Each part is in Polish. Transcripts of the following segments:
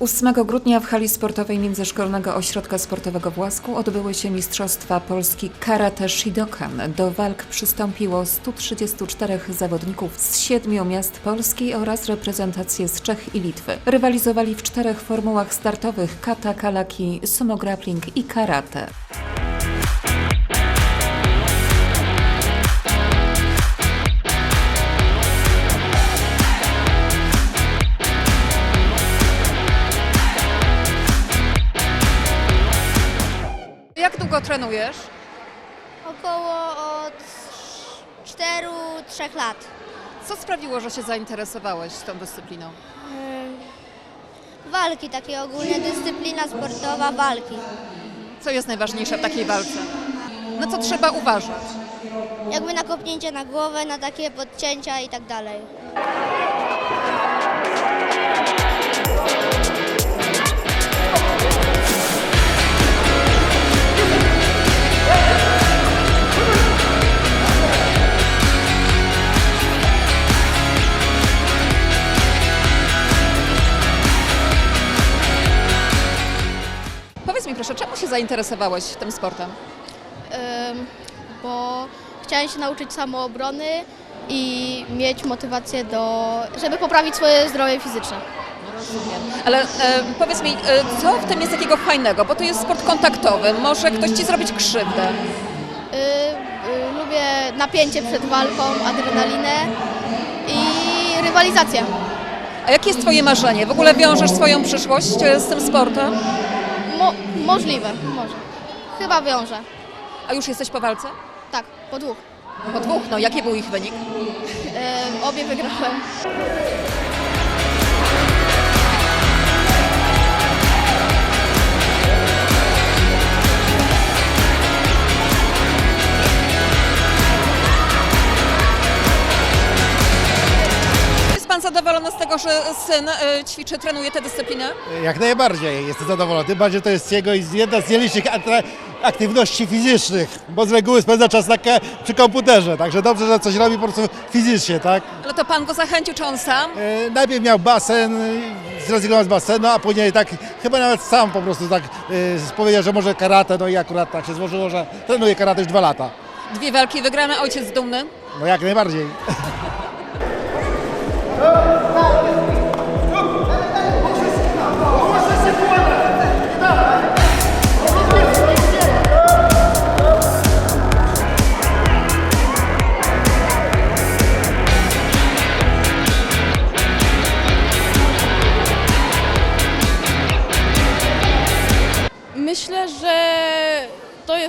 8 grudnia w hali sportowej Międzyszkolnego Ośrodka Sportowego w Łasku odbyły się Mistrzostwa Polski Karate Shidokan. Do walk przystąpiło 134 zawodników z siedmiu miast Polski oraz reprezentacje z Czech i Litwy. Rywalizowali w czterech formułach startowych kata, kalaki, sumo grappling i karate. Jak długo trenujesz? Około od 4-3 lat. Co sprawiło, że się zainteresowałeś tą dyscypliną? Walki, takie ogólnie dyscyplina sportowa, walki. Co jest najważniejsze w takiej walce? Na co trzeba uważać? Jakby na kopnięcie na głowę, na takie podcięcia i tak dalej. Się zainteresowałeś tym sportem? Ym, bo chciałem się nauczyć samoobrony i mieć motywację do, żeby poprawić swoje zdrowie fizyczne. Ale e, powiedz mi, e, co w tym jest takiego fajnego? Bo to jest sport kontaktowy, może ktoś ci zrobić krzywdę. Y, y, lubię napięcie przed walką, adrenalinę i rywalizację. A jakie jest twoje marzenie? W ogóle wiążesz swoją przyszłość e, z tym sportem? Mo, możliwe, może. Chyba wiąże. A już jesteś po walce? Tak, po dwóch. Po dwóch, no jaki był ich wynik? Obie wygrałem. Zadowolony z tego, że syn e, ćwiczy, trenuje tę dyscyplinę? Jak najbardziej jestem zadowolony. Tym bardziej to jest jego jedna z nielicznych atra- aktywności fizycznych, bo z reguły spędza czas na ka- przy komputerze, także dobrze, że coś robi po prostu fizycznie, tak? Ale to pan go zachęcił, czy on sam? E, najpierw miał basen, e, zrezygnował z basenu, a później tak, chyba nawet sam po prostu tak e, powiedział, że może karate, no i akurat tak się złożyło, że trenuje karate już dwa lata. Dwie walki wygrane, ojciec dumny. No jak najbardziej.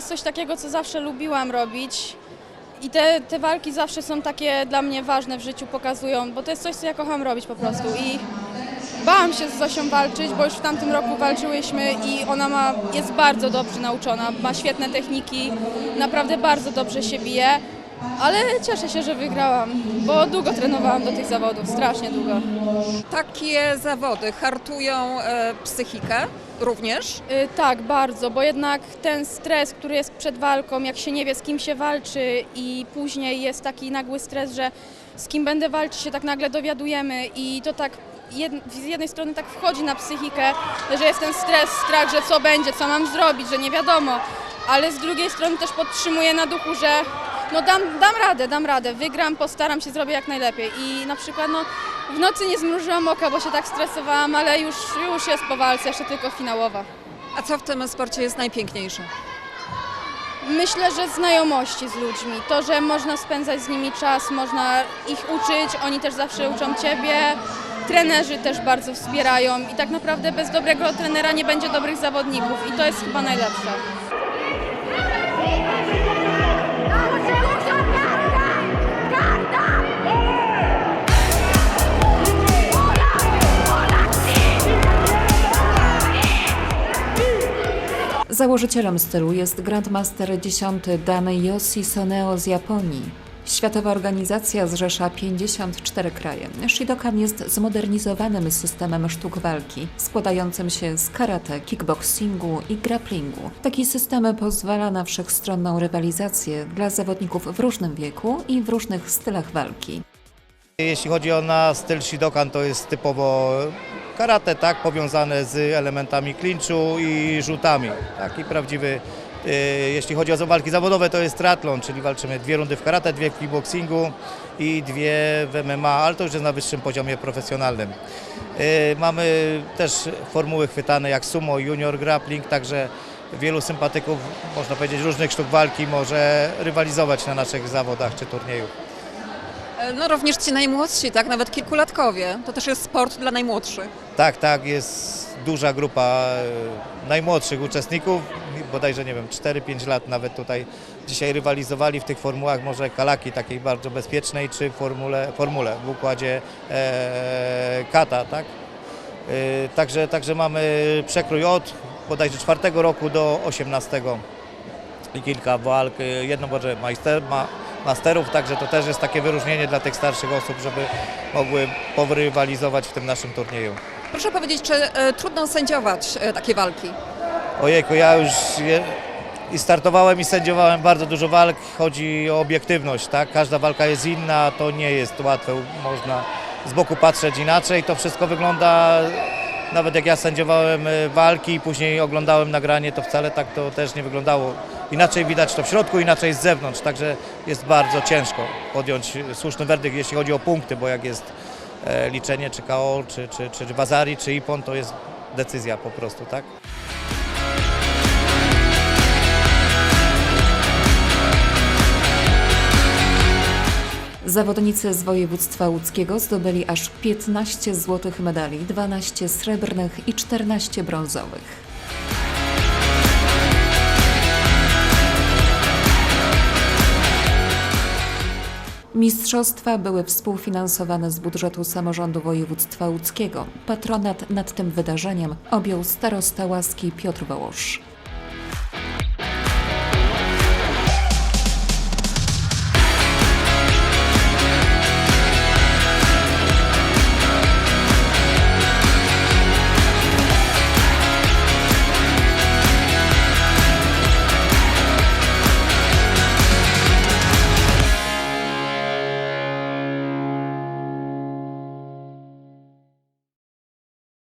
coś takiego, co zawsze lubiłam robić. I te, te walki zawsze są takie dla mnie ważne w życiu, pokazują, bo to jest coś, co ja kocham robić po prostu. I bałam się z Zosią walczyć, bo już w tamtym roku walczyłyśmy i ona ma, jest bardzo dobrze nauczona, ma świetne techniki, naprawdę bardzo dobrze się bije. Ale cieszę się, że wygrałam, bo długo trenowałam do tych zawodów, strasznie długo. Takie zawody hartują e, psychikę również. Y, Tak, bardzo, bo jednak ten stres, który jest przed walką, jak się nie wie z kim się walczy i później jest taki nagły stres, że z kim będę walczyć się tak nagle dowiadujemy i to tak jed, z jednej strony tak wchodzi na psychikę, że jest ten stres, strach, że co będzie, co mam zrobić, że nie wiadomo, ale z drugiej strony też podtrzymuje na duchu, że no dam, dam radę, dam radę, wygram, postaram się, zrobię jak najlepiej i na przykład no w nocy nie zmrużyłam oka, bo się tak stresowałam, ale już, już jest po walce, jeszcze tylko finałowa. A co w tym sporcie jest najpiękniejsze? Myślę, że znajomości z ludźmi. To, że można spędzać z nimi czas, można ich uczyć, oni też zawsze uczą ciebie. Trenerzy też bardzo wspierają i tak naprawdę bez dobrego trenera nie będzie dobrych zawodników i to jest chyba najlepsze. Założycielem stylu jest Grandmaster 10 Dan Yoshi Soneo z Japonii. Światowa organizacja zrzesza 54 kraje. Shidokan jest zmodernizowanym systemem sztuk walki, składającym się z karate, kickboxingu i grapplingu. Taki system pozwala na wszechstronną rywalizację dla zawodników w różnym wieku i w różnych stylach walki. Jeśli chodzi o na styl Shidokan, to jest typowo karate, tak, powiązane z elementami klinczu i rzutami. Taki prawdziwy, e, jeśli chodzi o walki zawodowe, to jest triathlon, czyli walczymy dwie rundy w karate, dwie w kickboxingu i dwie w MMA, ale to już jest na wyższym poziomie profesjonalnym. E, Mamy też formuły chwytane jak sumo, junior grappling, także wielu sympatyków, można powiedzieć, różnych sztuk walki może rywalizować na naszych zawodach czy turnieju. E, No również ci najmłodsi, tak? Nawet kilkulatkowie. To też jest sport dla najmłodszych. Tak, tak, jest duża grupa e, najmłodszych uczestników, bodajże nie wiem, 4-5 lat nawet tutaj dzisiaj rywalizowali w tych formułach, może kalaki takiej bardzo bezpiecznej, czy formule, formule w układzie e, kata, tak? E, także, także mamy przekrój od bodajże czwartego roku do 18 i kilka walk, e, jedno może majster, ma, masterów, także to też jest takie wyróżnienie dla tych starszych osób, żeby mogły porywalizować w tym naszym turnieju. Proszę powiedzieć, czy e, trudno sędziować e, takie walki? Ojejku, ja już je, i startowałem i sędziowałem bardzo dużo walk. Chodzi o obiektywność, tak? Każda walka jest inna, to nie jest łatwe. Można z boku patrzeć inaczej. To wszystko wygląda, nawet jak ja sędziowałem e, walki i później oglądałem nagranie, to wcale tak to też nie wyglądało. Inaczej widać to w środku, inaczej z zewnątrz, także jest bardzo ciężko podjąć słuszny werdykt, jeśli chodzi o punkty, bo jak jest e, liczenie czy KO, czy, czy, czy Wazari, czy Ipon, to jest decyzja po prostu, tak? Zawodnicy z województwa łódzkiego zdobyli aż 15 złotych medali, 12 srebrnych i 14 brązowych. Mistrzostwa były współfinansowane z budżetu samorządu województwa łódzkiego. Patronat nad tym wydarzeniem objął starosta łaski Piotr Wołosz.